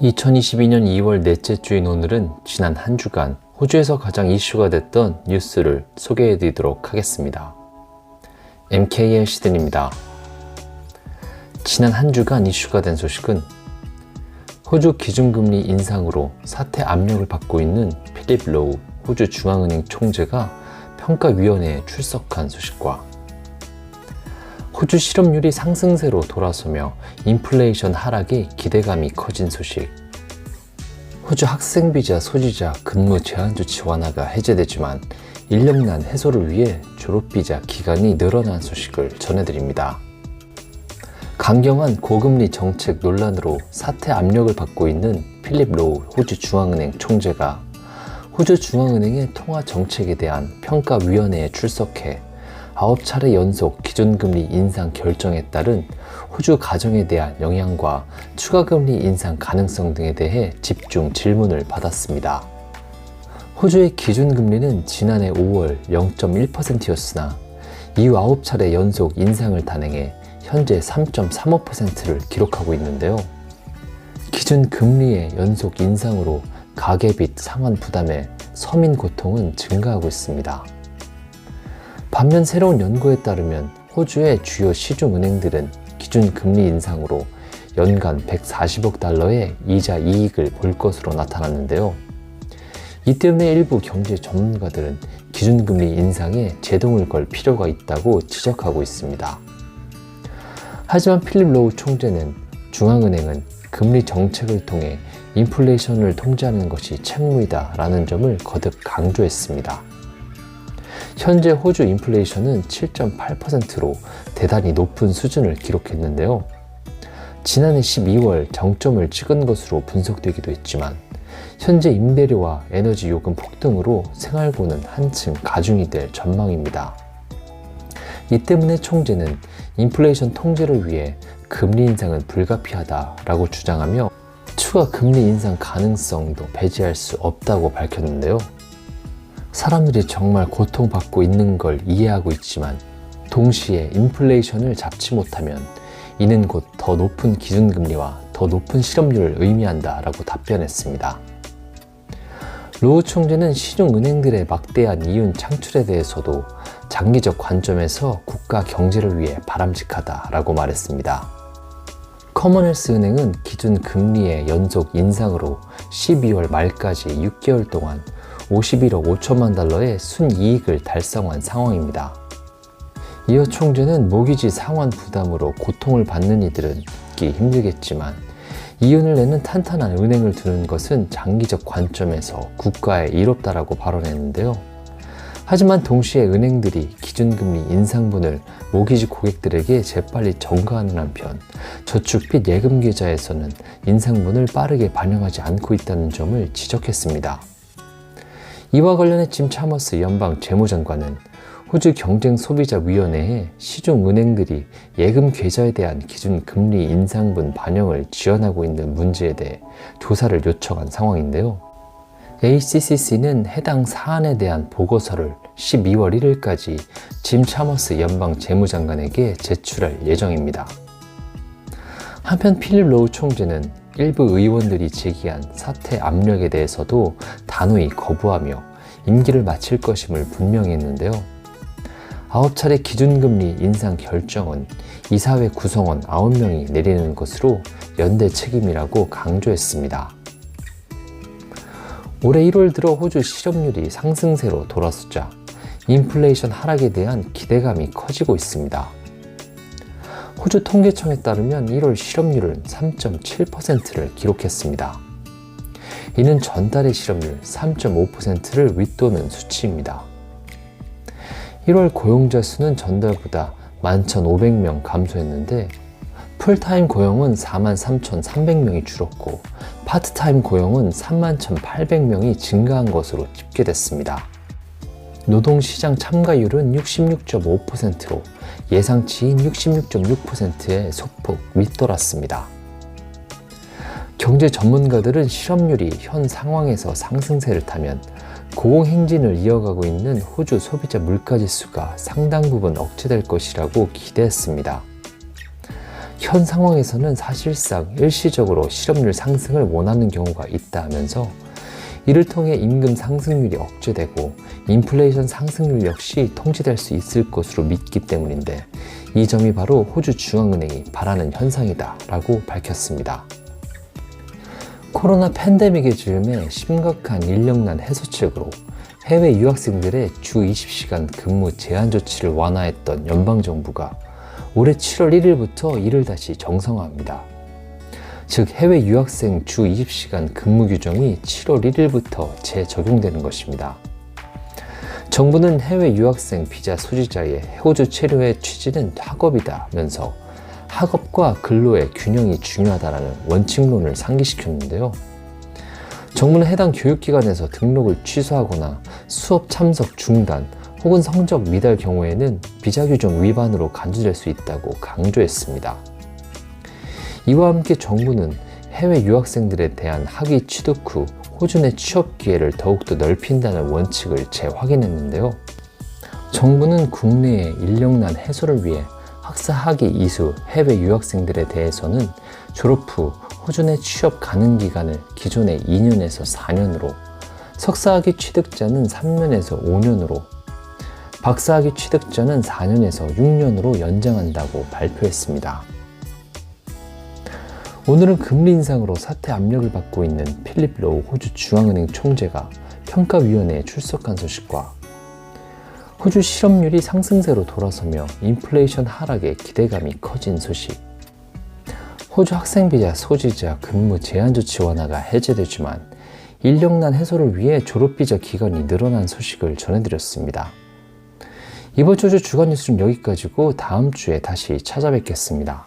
2022년 2월 넷째 주인 오늘은 지난 한 주간 호주에서 가장 이슈가 됐던 뉴스를 소개해 드리도록 하겠습니다. MK의 시든입니다. 지난 한 주간 이슈가 된 소식은 호주 기준금리 인상으로 사태 압력을 받고 있는 필립 로우 호주 중앙은행 총재가 평가위원회에 출석한 소식과 호주 실업률이 상승세로 돌아서며 인플레이션 하락에 기대감이 커진 소식. 호주 학생비자 소지자 근무 제한 조치 완화가 해제되지만 1년난 해소를 위해 졸업비자 기간이 늘어난 소식을 전해드립니다. 강경한 고금리 정책 논란으로 사퇴 압력을 받고 있는 필립 로우 호주 중앙은행 총재가 호주 중앙은행의 통화 정책에 대한 평가위원회에 출석해 9차례 연속 기준금리 인상 결정에 따른 호주 가정에 대한 영향과 추가금리 인상 가능성 등에 대해 집중 질문을 받았습니다. 호주의 기준금리는 지난해 5월 0.1%였으나 이후 9차례 연속 인상을 단행해 현재 3.35%를 기록하고 있는데요. 기준 금리의 연속 인상으로 가계 빚 상환 부담에 서민 고통은 증가하고 있습니다. 반면 새로운 연구에 따르면 호주의 주요 시중 은행들은 기준 금리 인상으로 연간 140억 달러의 이자 이익을 볼 것으로 나타났는데요. 이 때문에 일부 경제 전문가들은 기준금리 인상에 제동을 걸 필요가 있다고 지적하고 있습니다. 하지만 필립 로우 총재는 중앙은행은 금리 정책을 통해 인플레이션을 통제하는 것이 책무이다 라는 점을 거듭 강조했습니다. 현재 호주 인플레이션은 7.8%로 대단히 높은 수준을 기록했는데요. 지난해 12월 정점을 찍은 것으로 분석되기도 했지만 현재 임대료와 에너지 요금 폭등으로 생활고는 한층 가중이 될 전망입니다. 이 때문에 총재는 인플레이션 통제를 위해 금리 인상은 불가피하다라고 주장하며 추가 금리 인상 가능성도 배제할 수 없다고 밝혔는데요. 사람들이 정말 고통받고 있는 걸 이해하고 있지만 동시에 인플레이션을 잡지 못하면 이는 곧 더 높은 기준금리와 더 높은 실업률을 의미한다 라고 답변했습니다. 로우 총재는 시중은행들의 막대한 이윤 창출에 대해서도 장기적 관점에서 국가 경제를 위해 바람직하다 라고 말했습니다. 커먼웰스 은행은 기준 금리의 연속 인상으로 12월 말까지 6개월 동안 51억 5천만 달러의 순이익을 달성한 상황입니다. 이어 총재는 모기지 상환 부담으로 고통을 받는 이들은 있기 힘들겠지만 이윤을 내는 탄탄한 은행을 두는 것은 장기적 관점에서 국가에 이롭다라고 발언했는데요. 하지만 동시에 은행들이 기준금리 인상분을 모기지 고객들에게 재빨리 전가하는 한편 저축 및 예금 계좌에서는 인상분을 빠르게 반영하지 않고 있다는 점을 지적했습니다. 이와 관련해 짐 차머스 연방 재무장관은 호주 경쟁소비자위원회에 시중은행들이 예금 계좌에 대한 기준 금리 인상분 반영을 지연하고 있는 문제에 대해 조사를 요청한 상황인데요. ACCC는 해당 사안에 대한 보고서를 12월 1일까지 짐 차머스 연방 재무장관에게 제출할 예정입니다. 한편 필립 로우 총재는 일부 의원들이 제기한 사퇴 압력에 대해서도 단호히 거부하며 임기를 마칠 것임을 분명히 했는데요. 아홉 차례 기준금리 인상 결정은 이사회 구성원 9명이 내리는 것으로 연대 책임이라고 강조했습니다. 올해 1월 들어 호주 실업률이 상승세로 돌아섰자 인플레이션 하락에 대한 기대감이 커지고 있습니다. 호주 통계청에 따르면 1월 실업률은 3.7%를 기록했습니다. 이는 전달의 실업률 3.5%를 윗도는 수치입니다. 1월 고용자 수는 전달보다 11,500명 감소했는데 풀타임 고용은 43,300명이 줄었고 파트타임 고용은 31,800명이 증가한 것으로 집계됐습니다. 노동시장 참가율은 66.5%로 예상치인 66.6%의 소폭 윗돌았습니다. 경제 전문가들은 실업률이 현 상황에서 상승세를 타면 고공행진을 이어가고 있는 호주 소비자 물가지수가 상당 부분 억제될 것이라고 기대했습니다. 현 상황에서는 사실상 일시적으로 실업률 상승을 원하는 경우가 있다 하면서 이를 통해 임금 상승률이 억제되고 인플레이션 상승률 역시 통제될 수 있을 것으로 믿기 때문인데 이 점이 바로 호주 중앙은행이 바라는 현상이다 라고 밝혔습니다. 코로나 팬데믹의 즈음에 심각한 인력난 해소책으로 해외 유학생들의 주 20시간 근무 제한 조치를 완화했던 연방정부가 올해 7월 1일부터 이를 다시 정상화합니다. 즉 해외 유학생 주 20시간 근무 규정이 7월 1일부터 재적용되는 것입니다. 정부는 해외 유학생 비자 소지자의 호주 체류의 취지는 학업이다면서 학업과 근로의 균형이 중요하다라는 원칙론을 상기시켰는데요. 정부는 해당 교육기관에서 등록을 취소하거나 수업 참석 중단 혹은 성적 미달 경우에는 비자 규정 위반으로 간주될 수 있다고 강조했습니다. 이와 함께 정부는 해외 유학생들에 대한 학위 취득 후내 취업 기회를 더욱더 넓힌다는 원칙을 재확인했는데요. 정부는 국내의 인력난 해소를 위해 학사 학위 이수 해외 유학생들에 대해서는 졸업 후 호주 내 취업 가능 기간을 기존의 2년에서 4년으로 석사학위 취득자는 3년에서 5년으로 박사학위 취득자는 4년에서 6년으로 연장한다고 발표했습니다. 오늘은 금리 인상으로 사태 압력을 받고 있는 필립 로우 호주 중앙은행 총재가 평가위원회에 출석한 소식과 호주 실업률이 상승세로 돌아서며 인플레이션 하락에 기대감이 커진 소식. 호주 학생비자 소지자 근무 제한 조치 완화가 해제되지만 인력난 해소를 위해 졸업비자 기간이 늘어난 소식을 전해드렸습니다. 이번 주 주간 뉴스는 여기까지고 다음 주에 다시 찾아뵙겠습니다.